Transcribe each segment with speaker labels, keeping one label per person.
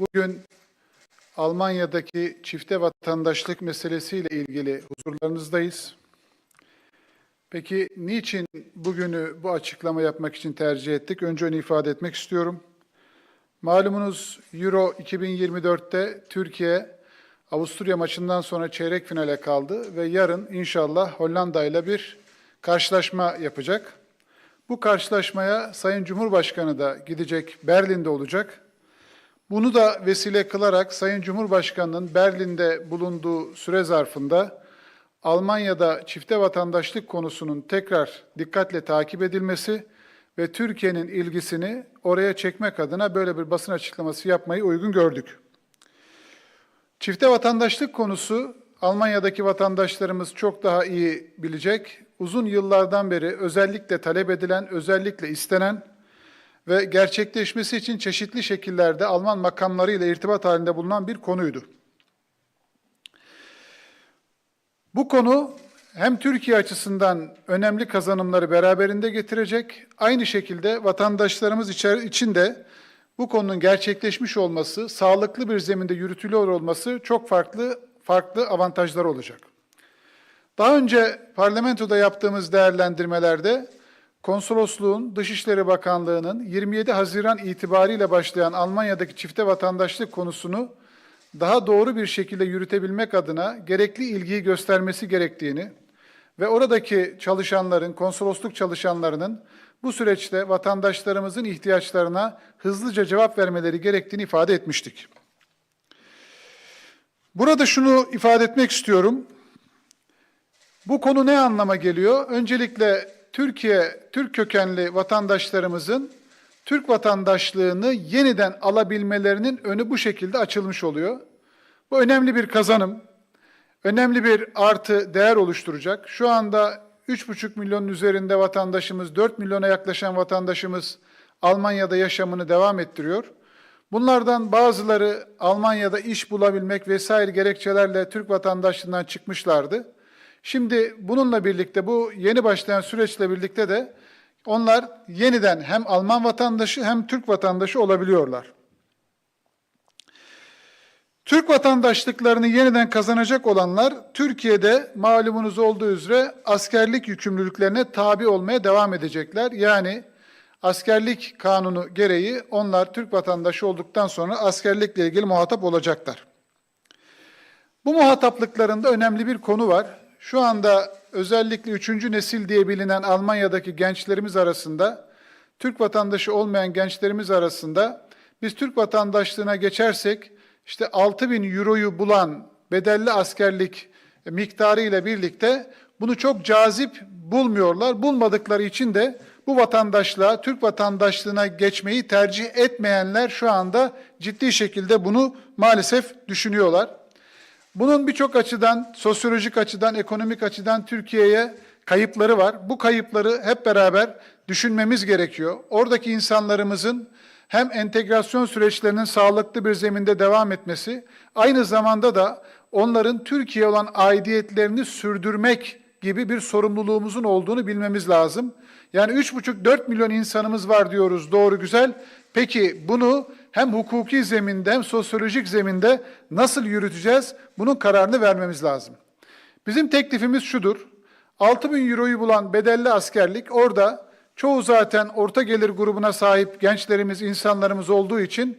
Speaker 1: Bugün Almanya'daki çifte vatandaşlık meselesiyle ilgili huzurlarınızdayız. Peki niçin bugünü bu açıklama yapmak için tercih ettik? Önce onu ifade etmek istiyorum. Malumunuz Euro 2024'te Türkiye Avusturya maçından sonra çeyrek finale kaldı ve yarın inşallah Hollanda ile bir karşılaşma yapacak. Bu karşılaşmaya Sayın Cumhurbaşkanı da gidecek, Berlin'de olacak. Bunu da vesile kılarak Sayın Cumhurbaşkanı'nın Berlin'de bulunduğu süre zarfında Almanya'da çifte vatandaşlık konusunun tekrar dikkatle takip edilmesi ve Türkiye'nin ilgisini oraya çekmek adına böyle bir basın açıklaması yapmayı uygun gördük. Çifte vatandaşlık konusu Almanya'daki vatandaşlarımız çok daha iyi bilecek. Uzun yıllardan beri özellikle talep edilen, özellikle istenen ve gerçekleşmesi için çeşitli şekillerde Alman makamları ile irtibat halinde bulunan bir konuydu. Bu konu hem Türkiye açısından önemli kazanımları beraberinde getirecek, aynı şekilde vatandaşlarımız için de bu konunun gerçekleşmiş olması, sağlıklı bir zeminde yürütülüyor olması çok farklı farklı avantajlar olacak. Daha önce parlamentoda yaptığımız değerlendirmelerde konsolosluğun, Dışişleri Bakanlığı'nın 27 Haziran itibariyle başlayan Almanya'daki çifte vatandaşlık konusunu daha doğru bir şekilde yürütebilmek adına gerekli ilgiyi göstermesi gerektiğini ve oradaki çalışanların, konsolosluk çalışanlarının bu süreçte vatandaşlarımızın ihtiyaçlarına hızlıca cevap vermeleri gerektiğini ifade etmiştik. Burada şunu ifade etmek istiyorum. Bu konu ne anlama geliyor? Öncelikle Türkiye, Türk kökenli vatandaşlarımızın Türk vatandaşlığını yeniden alabilmelerinin önü bu şekilde açılmış oluyor. Bu önemli bir kazanım, önemli bir artı değer oluşturacak. Şu anda 3,5 milyonun üzerinde vatandaşımız, 4 milyona yaklaşan vatandaşımız Almanya'da yaşamını devam ettiriyor. Bunlardan bazıları Almanya'da iş bulabilmek vesaire gerekçelerle Türk vatandaşlığından çıkmışlardı. Şimdi bununla birlikte bu yeni başlayan süreçle birlikte de onlar yeniden hem Alman vatandaşı hem Türk vatandaşı olabiliyorlar. Türk vatandaşlıklarını yeniden kazanacak olanlar Türkiye'de malumunuz olduğu üzere askerlik yükümlülüklerine tabi olmaya devam edecekler. Yani askerlik kanunu gereği onlar Türk vatandaşı olduktan sonra askerlikle ilgili muhatap olacaklar. Bu muhataplıklarında önemli bir konu var. Şu anda özellikle üçüncü nesil diye bilinen Almanya'daki gençlerimiz arasında, Türk vatandaşı olmayan gençlerimiz arasında biz Türk vatandaşlığına geçersek işte 6 bin euroyu bulan bedelli askerlik miktarı ile birlikte bunu çok cazip bulmuyorlar. Bulmadıkları için de bu vatandaşlığa, Türk vatandaşlığına geçmeyi tercih etmeyenler şu anda ciddi şekilde bunu maalesef düşünüyorlar. Bunun birçok açıdan, sosyolojik açıdan, ekonomik açıdan Türkiye'ye kayıpları var. Bu kayıpları hep beraber düşünmemiz gerekiyor. Oradaki insanlarımızın hem entegrasyon süreçlerinin sağlıklı bir zeminde devam etmesi, aynı zamanda da onların Türkiye olan aidiyetlerini sürdürmek gibi bir sorumluluğumuzun olduğunu bilmemiz lazım. Yani 3,5-4 milyon insanımız var diyoruz doğru güzel. Peki bunu hem hukuki zeminde hem sosyolojik zeminde nasıl yürüteceğiz? Bunun kararını vermemiz lazım. Bizim teklifimiz şudur. 6 bin euroyu bulan bedelli askerlik orada çoğu zaten orta gelir grubuna sahip gençlerimiz, insanlarımız olduğu için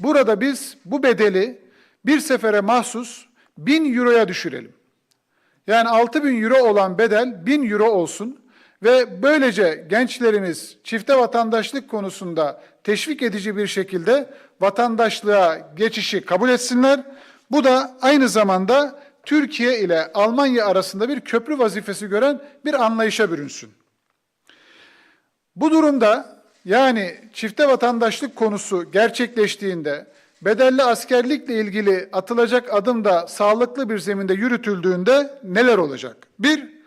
Speaker 1: burada biz bu bedeli bir sefere mahsus 1000 euroya düşürelim. Yani 6 bin euro olan bedel 1000 euro olsun ve böylece gençlerimiz çifte vatandaşlık konusunda teşvik edici bir şekilde vatandaşlığa geçişi kabul etsinler. Bu da aynı zamanda Türkiye ile Almanya arasında bir köprü vazifesi gören bir anlayışa bürünsün. Bu durumda yani çifte vatandaşlık konusu gerçekleştiğinde bedelli askerlikle ilgili atılacak adım da sağlıklı bir zeminde yürütüldüğünde neler olacak? Bir,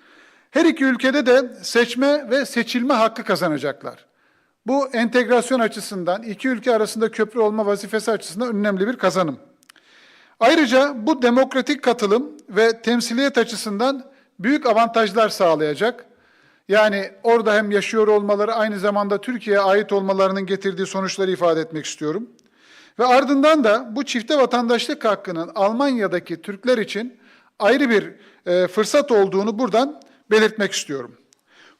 Speaker 1: her iki ülkede de seçme ve seçilme hakkı kazanacaklar. Bu entegrasyon açısından iki ülke arasında köprü olma vazifesi açısından önemli bir kazanım. Ayrıca bu demokratik katılım ve temsiliyet açısından büyük avantajlar sağlayacak. Yani orada hem yaşıyor olmaları aynı zamanda Türkiye'ye ait olmalarının getirdiği sonuçları ifade etmek istiyorum. Ve ardından da bu çifte vatandaşlık hakkının Almanya'daki Türkler için ayrı bir e, fırsat olduğunu buradan belirtmek istiyorum.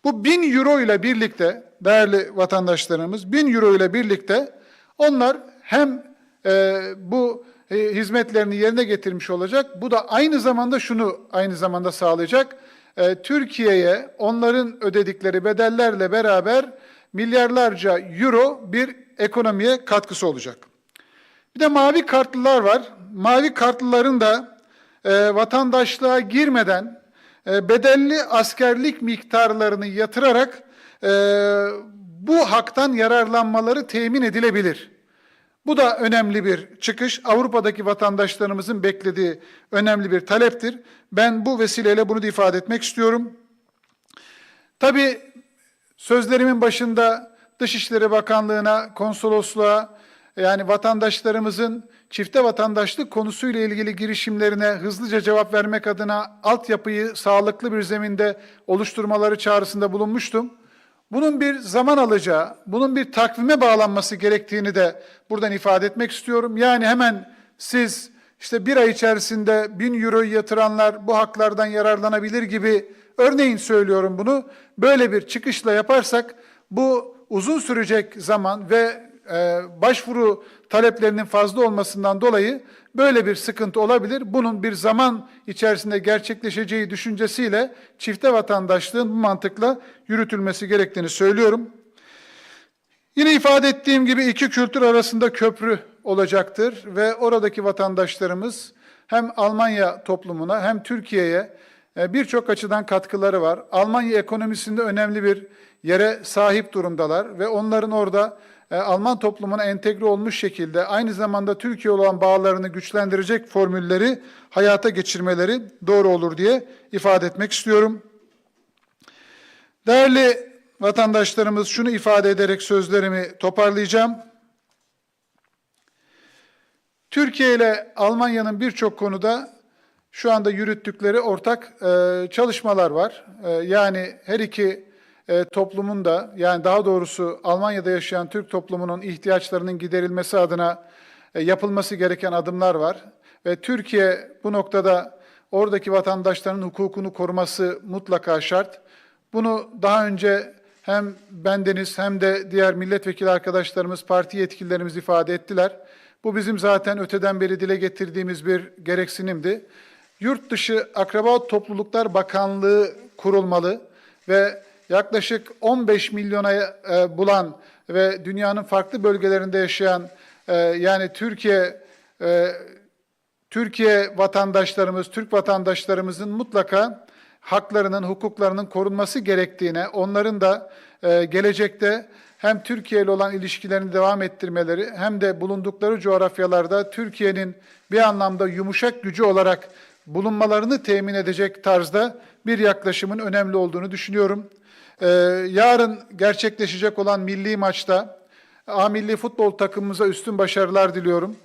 Speaker 1: Bu 1000 euro ile birlikte değerli vatandaşlarımız 1000 euro ile birlikte onlar hem e, bu e, hizmetlerini yerine getirmiş olacak. Bu da aynı zamanda şunu aynı zamanda sağlayacak. E, Türkiye'ye onların ödedikleri bedellerle beraber milyarlarca euro bir ekonomiye katkısı olacak. Bir de mavi kartlılar var. Mavi kartlıların da e, vatandaşlığa girmeden bedelli askerlik miktarlarını yatırarak e, bu haktan yararlanmaları temin edilebilir. Bu da önemli bir çıkış. Avrupa'daki vatandaşlarımızın beklediği önemli bir taleptir. Ben bu vesileyle bunu da ifade etmek istiyorum. Tabii sözlerimin başında Dışişleri Bakanlığı'na, konsolosluğa, yani vatandaşlarımızın çifte vatandaşlık konusuyla ilgili girişimlerine hızlıca cevap vermek adına altyapıyı sağlıklı bir zeminde oluşturmaları çağrısında bulunmuştum. Bunun bir zaman alacağı, bunun bir takvime bağlanması gerektiğini de buradan ifade etmek istiyorum. Yani hemen siz işte bir ay içerisinde bin euroyu yatıranlar bu haklardan yararlanabilir gibi örneğin söylüyorum bunu. Böyle bir çıkışla yaparsak bu uzun sürecek zaman ve e, başvuru taleplerinin fazla olmasından dolayı böyle bir sıkıntı olabilir. Bunun bir zaman içerisinde gerçekleşeceği düşüncesiyle çifte vatandaşlığın bu mantıkla yürütülmesi gerektiğini söylüyorum. Yine ifade ettiğim gibi iki kültür arasında köprü olacaktır ve oradaki vatandaşlarımız hem Almanya toplumuna hem Türkiye'ye e, birçok açıdan katkıları var. Almanya ekonomisinde önemli bir yere sahip durumdalar ve onların orada e, Alman toplumuna entegre olmuş şekilde aynı zamanda Türkiye olan bağlarını güçlendirecek formülleri hayata geçirmeleri doğru olur diye ifade etmek istiyorum. Değerli vatandaşlarımız şunu ifade ederek sözlerimi toparlayacağım. Türkiye ile Almanya'nın birçok konuda şu anda yürüttükleri ortak e, çalışmalar var. E, yani her iki e, toplumun da yani daha doğrusu Almanya'da yaşayan Türk toplumunun ihtiyaçlarının giderilmesi adına e, yapılması gereken adımlar var. Ve Türkiye bu noktada oradaki vatandaşların hukukunu koruması mutlaka şart. Bunu daha önce hem bendeniz hem de diğer milletvekili arkadaşlarımız, parti yetkililerimiz ifade ettiler. Bu bizim zaten öteden beri dile getirdiğimiz bir gereksinimdi. Yurt dışı Akraba Topluluklar Bakanlığı kurulmalı ve yaklaşık 15 milyona e, bulan ve dünyanın farklı bölgelerinde yaşayan e, yani Türkiye e, Türkiye vatandaşlarımız, Türk vatandaşlarımızın mutlaka haklarının, hukuklarının korunması gerektiğine, onların da e, gelecekte hem Türkiye ile olan ilişkilerini devam ettirmeleri hem de bulundukları coğrafyalarda Türkiye'nin bir anlamda yumuşak gücü olarak bulunmalarını temin edecek tarzda bir yaklaşımın önemli olduğunu düşünüyorum. Ee, yarın gerçekleşecek olan milli maçta A milli futbol takımımıza üstün başarılar diliyorum.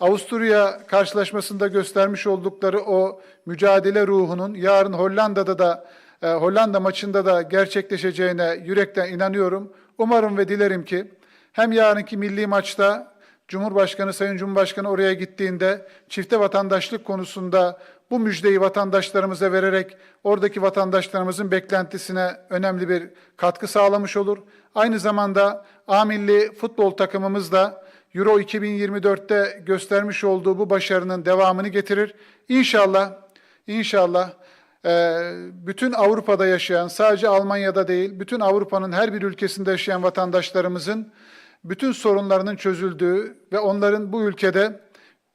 Speaker 1: Avusturya karşılaşmasında göstermiş oldukları o mücadele ruhunun yarın Hollanda'da da e, Hollanda maçında da gerçekleşeceğine yürekten inanıyorum. Umarım ve dilerim ki hem yarınki milli maçta Cumhurbaşkanı, Sayın Cumhurbaşkanı oraya gittiğinde çifte vatandaşlık konusunda bu müjdeyi vatandaşlarımıza vererek oradaki vatandaşlarımızın beklentisine önemli bir katkı sağlamış olur. Aynı zamanda A futbol takımımız da Euro 2024'te göstermiş olduğu bu başarının devamını getirir. İnşallah, inşallah e, bütün Avrupa'da yaşayan, sadece Almanya'da değil, bütün Avrupa'nın her bir ülkesinde yaşayan vatandaşlarımızın bütün sorunlarının çözüldüğü ve onların bu ülkede,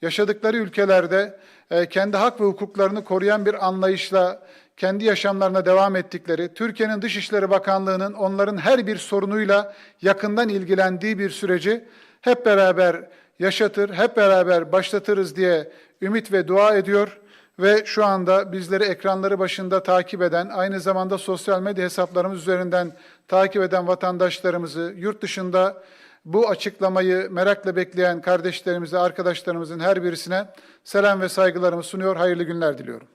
Speaker 1: yaşadıkları ülkelerde e, kendi hak ve hukuklarını koruyan bir anlayışla kendi yaşamlarına devam ettikleri, Türkiye'nin Dışişleri Bakanlığı'nın onların her bir sorunuyla yakından ilgilendiği bir süreci hep beraber yaşatır, hep beraber başlatırız diye ümit ve dua ediyor ve şu anda bizleri ekranları başında takip eden, aynı zamanda sosyal medya hesaplarımız üzerinden takip eden vatandaşlarımızı, yurt dışında bu açıklamayı merakla bekleyen kardeşlerimize, arkadaşlarımızın her birisine selam ve saygılarımı sunuyor, hayırlı günler diliyorum.